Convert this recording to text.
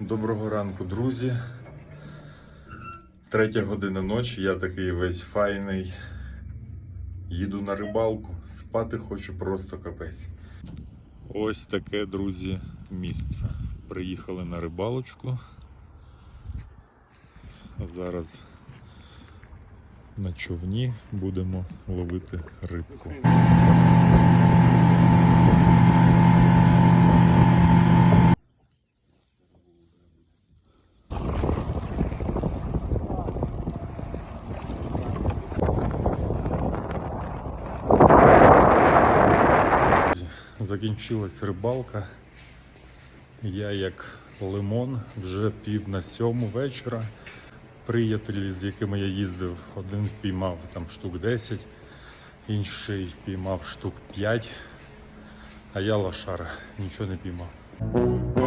Доброго ранку, друзі. Третя година ночі, я такий весь файний. Їду на рибалку. Спати хочу просто капець. Ось таке, друзі, місце. Приїхали на рибалочку. Зараз на човні будемо ловити рибку. Закінчилась рибалка. Я як лимон вже пів на сьому вечора. Приятелі, з якими я їздив, один піймав там штук 10, інший піймав штук 5, а я лошара, нічого не піймав.